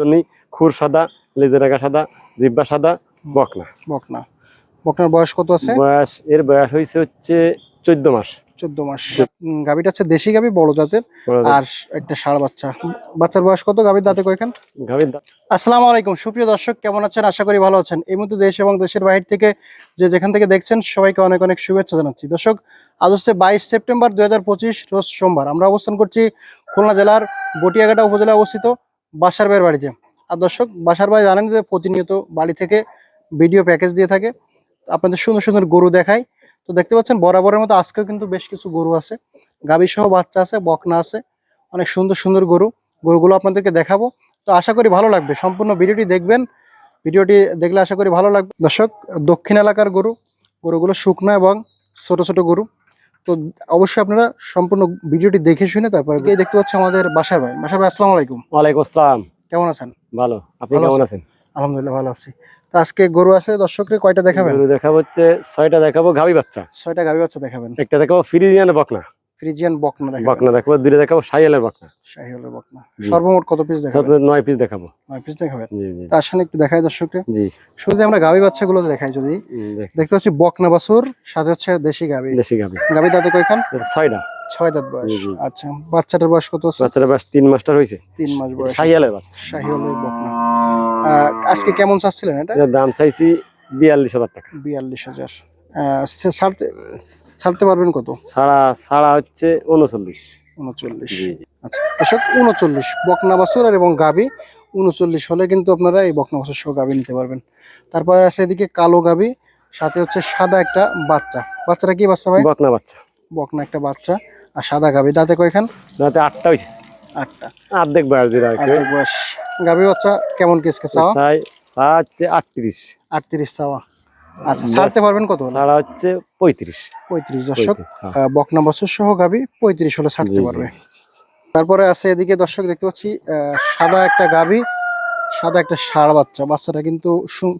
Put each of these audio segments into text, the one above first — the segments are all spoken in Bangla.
জন্যই খুর সাদা লেজের আগা সাদা জিব্বা সাদা বকনা। বকনা। বকনার বয়স কত আছে? বয়স এর বয়স হয়েছে হচ্ছে চোদ্দ মাস। চোদ্দ মাস। গাভীটা হচ্ছে দেশি গাভী বড় জাতের। আর একটা ষাড় বাচ্চা। বাচ্চার বয়স কত? গাভীর দাঁতে কয়খান গাভীর আসসালামু আলাইকুম। সুপ্রিয় দর্শক কেমন আছেন? আশা করি ভালো আছেন। এই মুহূর্তে দেশ এবং দেশের বাইরে থেকে যে যেখান থেকে দেখছেন সবাইকে অনেক অনেক শুভেচ্ছা জানাচ্ছি। দর্শক আজ হচ্ছে বাইশ সেপ্টেম্বর দুই হাজার পঁচিশ রোজ সোমবার। আমরা অবস্থান করছি খুলনা জেলার বটিয়াঘাটা উপজেলায় অবস্থিত। বাসার ভাইয়ের বাড়িতে। আর দর্শক, বাসার ভাই জানেন যে প্রতিনিয়ত বাড়ি থেকে ভিডিও প্যাকেজ দিয়ে থাকে। আপনাদের সুন্দর সুন্দর গরু দেখায় তো দেখতে পাচ্ছেন, বরাবরের মতো আজকেও কিন্তু বেশ কিছু গরু আছে। সহ বাচ্চা আছে, বকনা আছে। অনেক সুন্দর সুন্দর গরু। গরুগুলো আপনাদেরকে দেখাবো। তো আশা করি ভালো লাগবে। সম্পূর্ণ ভিডিওটি দেখবেন। ভিডিওটি দেখলে আশা করি ভালো লাগবে। দর্শক, দক্ষিণ এলাকার গরু। গরুগুলো শুকনো এবং ছোট ছোট গরু। তো অবশ্যই আপনারা সম্পূর্ণ ভিডিওটি দেখে শুনে তারপরে গিয়ে দেখতে পাচ্ছি আমাদের বাসার ভাই। বাসার ভাই আসসালামু আলাইকুম। ওয়ালাইকুম আসসালাম। কেমন আছেন? ভালো। আপনি কেমন আছেন? আলহামদুলিল্লাহ ভালো আছি। তো আজকে গরু আছে দর্শককে কয়টা দেখাবেন? গরু দেখাবো হচ্ছে ছয়টা দেখাবো গাভী বাচ্চা। ছয়টা গাভী বাচ্চা দেখাবেন। একটা দেখাবো ফ্রিজিয়ান বকনা। ফ্রিজিয়ান বকনা দেখাবেন বকনা দেখাবো দুইটা দেখাবো সাইয়ালের বকনা। শাহিওয়ালের বকনা। সর্বমোট কত পিস তারপরে নয় পিস দেখাবো। নয় পিস দেখাবেন? জি জি। তার সামনে একটু দেখাই দর্শককে জি। শুরুতে আমরা গাভী বাচ্চাগুলো দেখাই যদি। দেখতে পাচ্ছি বকনা বাছুর সাথে হচ্ছে দেশি গাভী দেশি গাভী গাভী দাঁতে কয়খান? ছয়টা। ছয় দাঁত বয়স। আচ্ছা বাচ্চাটার বয়স কত আছে? বাচ্চারা বাস তিন মাসটার হয়েছে। তিন মাস বয়স। সাইয়ালের বাচ্চা। শাহিওয়ালের বকনা। আজকে কেমন চাচ্ছিলেন এটা? দাম চাইছি বিয়াল্লিশ হাজার টাকা। বিয়াল্লিশ হাজার। ছাড়তে পারবেন কত? সাড়া সাড়া হচ্ছে উনচল্লিশ। উনচল্লিশ। আচ্ছা উনচল্লিশ। বকনা বাছুর আর এবং গাবি উনচল্লিশ হলে কিন্তু আপনারা এই বকনা বাছুর সহ গাবি নিতে পারবেন। তারপরে আছে এদিকে কালো গাবি সাথে হচ্ছে সাদা একটা বাচ্চা। বাচ্চাটা কি বাচ্চা ভাই? বকনা বাচ্চা। বকনা একটা বাচ্চা আর সাদা গাবি দাঁতে কয়খান? রাতে আটটা হয়েছে। আটটা। অর্ধেক বয়স দিলে আর কি। বয়স। গাবি বাচ্চা কেমন কেসকে চাওয়া? চাই চা হচ্ছে আটত্রিশ। আটত্রিশ চাওয়া। আচ্ছা ছাড়তে পারবেন কত? সাড়া হচ্ছে পঁয়ত্রিশ। পঁয়ত্রিশ দর্শক বকনা বছর সহ গাবি পঁয়ত্রিশ হলে ছাড়তে। পারবে। তারপরে আছে এদিকে দর্শক দেখতে পাচ্ছি সাদা একটা গাবি সাদা একটা ষাঁড় বাচ্চা। বাচ্চাটা কিন্তু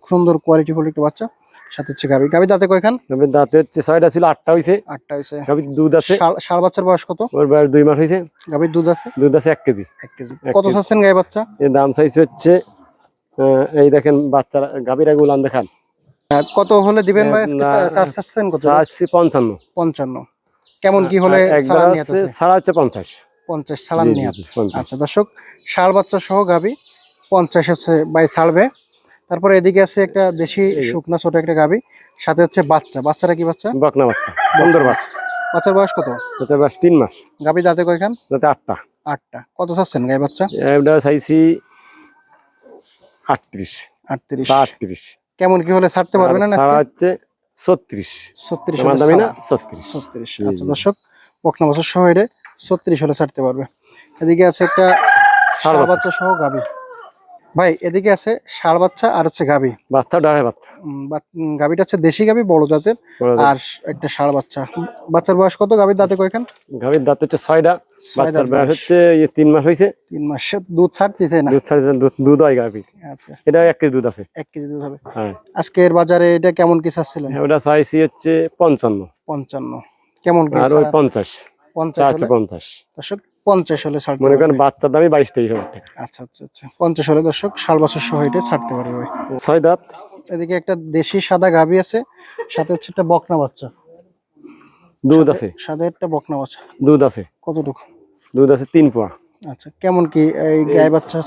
সুন্দর কোয়ালিটি ফুল একটা বাচ্চা। সাথে হচ্ছে গাবি। গাবি দাঁতে কয়খান? গাভীর দাঁতে হচ্ছে ছয়টা ছিল আটটা হয়েছে আটটা হয়েছে গাভীর দুধ আছে। ষাঁড়- ষাঁড় বাচ্চার বয়স কত? ওর বয়স দুই মাস হয়েছে গাবির দুধ আছে? দুধ আছে এক কেজি। এক কেজি। কত। চাচ্ছেন গায়ে বাচ্চা? এর দাম চাইছে হচ্ছে আহ, এই দেখেন বাচ্চারা গাভীরা গুলান দেখান। আহ, কত হলে দিবেন ভাই? চাচ্ছেন কত? চাচ্ছি পঞ্চান্ন। পঞ্চান্ন। কেমন কি হলে নিয়ে হচ্ছে পঞ্চাশ। পঞ্চাশ সালান নিয়ে। আচ্ছা দর্শক ষাঁড় বাচ্চা সহ গাবি পঞ্চাশ হচ্ছে বাই ছাড়বে। তারপরে এদিকে আছে একটা দেশি শুকনা ছোট একটা গাবি সাথে হচ্ছে বাচ্চা। বাচ্চাটা কি বাচ্চা? বকনা বাচ্চা সুন্দর বাচ্চা। বাচ্চার বয়স কত? তাতে বাস তিন মাস। গাবি দাঁতে কয়খান? তাতে আটটা। আটটা। কত চাচ্ছেন গায়ে বাচ্চা? এটা চাইছি আটত্রিশ। আটত্রিশ। আটত্রিশ কেমন কি হলে ছাড়তে পারবে না সারা হচ্ছে ছত্রিশ। ছত্রিশ দামি না? ছত্রিশ। ছত্রিশ। আচ্ছা। দর্শক বকনা বছর শহরে ছত্রিশ হলে ছাড়তে পারবে। এদিকে আছে একটা সার বাচ্চা। সহ গাবি। ভাই এদিকে আছে ষাঁড় বাচ্চা আর হচ্ছে গাবি। বাচ্চা ডাড়ে বাচ্চা। গাবিটা হচ্ছে দেশি গাবি বড় জাতের। আর একটা ষাঁড় বাচ্চা। বাচ্চার বয়স কত? গাবির দাঁতে কয়খান? গাভীর দাঁত হচ্ছে ছয়টা। ছয় বাচ্চার বয়স। হচ্ছে এই তিন মাস হয়েছে তিন মাসে। দুধ ছাড়তেছে না? দুধ ছাড়ছে দুধ হয় গাভীর আচ্ছা। এটা এক কেজি দুধ আছে। এক কেজি দুধ হবে। হ্যাঁ। আজকের বাজারে এটা কেমন কি চাচ্ছিলেন? ওটা চাইছি হচ্ছে পঞ্চান্ন। পঞ্চান্ন। কেমন কি আর ওই? পঞ্চাশ। পঞ্চাশ পঞ্চাশ। দর্শক পঞ্চাশ হলে ছাড়তে মনে করেন। বাচ্চার দামই বাইশ তেইশ হাজার টাকা। আচ্ছা আচ্ছা আচ্ছা। পঞ্চাশ হলে দর্শক ষাট বছর সহ এটা ছাড়তে পারবে। ছয় দাঁত। এদিকে একটা দেশি সাদা গাভি আছে সাথে হচ্ছে একটা বকনা বাচ্চা। দুধ আছে। সাদা একটা বকনা বাচ্চা। দুধ আছে। কতটুকু? দুধ আছে তিন পোয়া। আচ্ছা কেমন কি এই গায়ে বাচ্চা?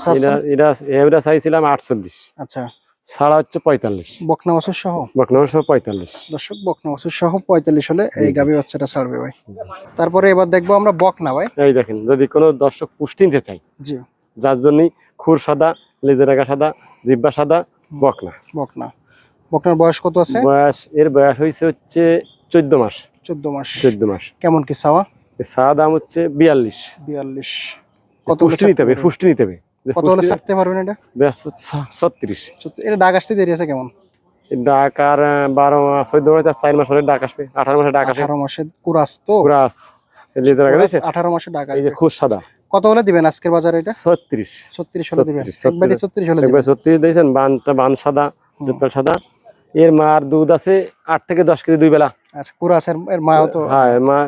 এটা এটা চাইছিলাম আটচল্লিশ। আচ্ছা। সাড়া হচ্ছে পঁয়তাল্লিশ। বকনা বছর সহ? বকনগর সহ পঁয়তাল্লিশ। দর্শক বকনা বছর সহ পঁয়তাল্লিশ হলে এই গাভি বাচ্চাটা ছাড়বে ভাই। তারপরে এবার দেখব আমরা বকনা ভাই। এই দেখেন যদি কোনো দর্শক পুষ্টি নিতে চাই জি। যার জন্যই খুর সাদা লেজের আগা সাদা জিব্বা সাদা বকনা। বকনা। বকনার বয়স কত আছে? বয়স এর বয়স হয়েছে হচ্ছে চোদ্দ মাস। চোদ্দ মাস। চোদ্দ মাস। কেমন কি এর চা দাম হচ্ছে বিয়াল্লিশ। বিয়াল্লিশ। কত পুষ্টি নিতে হবে পুষ্টি নিতে হবে। কত হলে ছাড়তে পারবেন এটা? ব্যাস ছত্রিশ। এটা ডাক আসতে দেরি আছে কেমন? ডাক আর বারো মাস চোদ্দ মাস আর চার মাস হলে ডাক আসবে। আঠারো মাসে ডাক আঠারো মাসে কুরাস তো? কুরাস। আঠারো মাসে ডাক এই যে আসবে। খুর সাদা। কত হলে দিবেন আজকের বাজারে এটা? ছত্রিশ। ছত্রিশ হলে দিবেন। 36, ছত্রিশ। হলে একবার ছত্রিশ দিয়েছেন বানটা বান সাদা জুতাল সাদা। এর মার দুধ আছে আট থেকে দশ কেজি দুই বেলা। আচ্ছা কুরাসের এর মাও তো হ্যাঁ মা।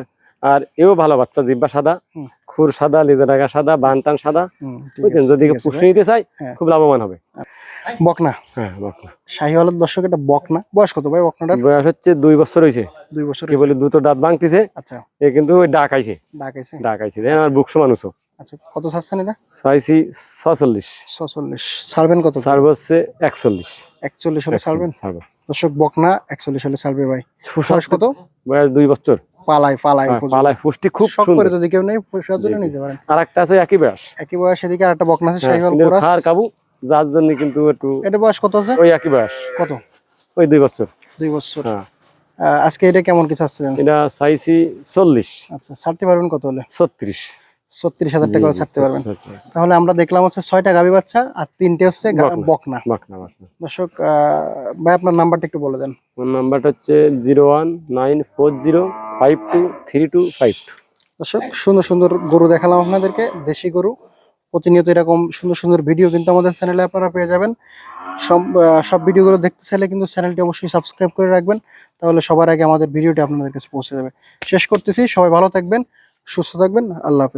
আর এও ভালো বাচ্চা জিব্বা সাদা। খুর সাদা লেজের আগা সাদা বান টান সাদা বুঝলেন যদি পুষ্টি নিতে চায় হ্যাঁ। খুব লাভবান হবে। বকনা। হ্যাঁ বকনা। দর্শক এটা বকনা। বয়স কত ভাই বয়স হচ্ছে দুই বছর হয়েছে দুই বছর কি বলে দুটো দাঁত ভাঙতেছে। আচ্ছা। এ কিন্তু ওই ডাক আইছে। ডাক আছে ডাক আইছে। দেখেন আমার বুক মানুষও আচ্ছা কত এটা? চাইছি ছচল্লিশ। ছচল্লিশ। ছাড়বেন কত? সার্ভ হচ্ছে একচল্লিশ। একচল্লিশ হলে ছাড়বেন? ছাড়বো। দর্শক বকনা একচল্লিশ হলে ছাড়বে ভাই। বয়স কত? বয়স দুই বছর। পালাই পালাই হ্যাঁ, পালায় পুষ্টি খুব শখ করে যদি কেউ নেই। নিতে পারেন। আর একটা আছে একই বয়স। একই বয়স এদিকে আর একটা বকনা আছে হ্যাঁ, কাবু যার জন্য কিন্তু একটু এটা বয়স কত আছে? ওই একই বয়স। কত? ওই দুই বছর। দুই বছর। হ্যাঁ। আজকে এটা কেমন কিছু আসছিলেন এটা চাইছি চল্লিশ। আচ্ছা ছাড়তে পারবেন কত হলে? ছত্রিশ। ছত্রিশ হাজার টাকা ছাড়তে পারবেন। তাহলে আমরা দেখলাম হচ্ছে ছয়টা গাভী বাচ্চা আর তিনটে হচ্ছে বকনা। দর্শক ভাই আপনার নাম্বারটা একটু বলে দেন। নাম্বারটা হচ্ছে zero one nine four zero five two three two five two. দর্শক সুন্দর সুন্দর গরু দেখালাম আপনাদেরকে দেশি গরু। প্রতিনিয়ত এরকম সুন্দর সুন্দর ভিডিও কিন্তু আমাদের চ্যানেলে আপনারা পেয়ে যাবেন। সব সব ভিডিওগুলো দেখতে চাইলে কিন্তু চ্যানেলটি অবশ্যই সাবস্ক্রাইব করে রাখবেন। তাহলে সবার আগে আমাদের ভিডিওটি আপনাদের কাছে পৌঁছে যাবে। শেষ করতেছি সবাই ভালো থাকবেন সুস্থ থাকবেন আল্লাহ হাফেজ।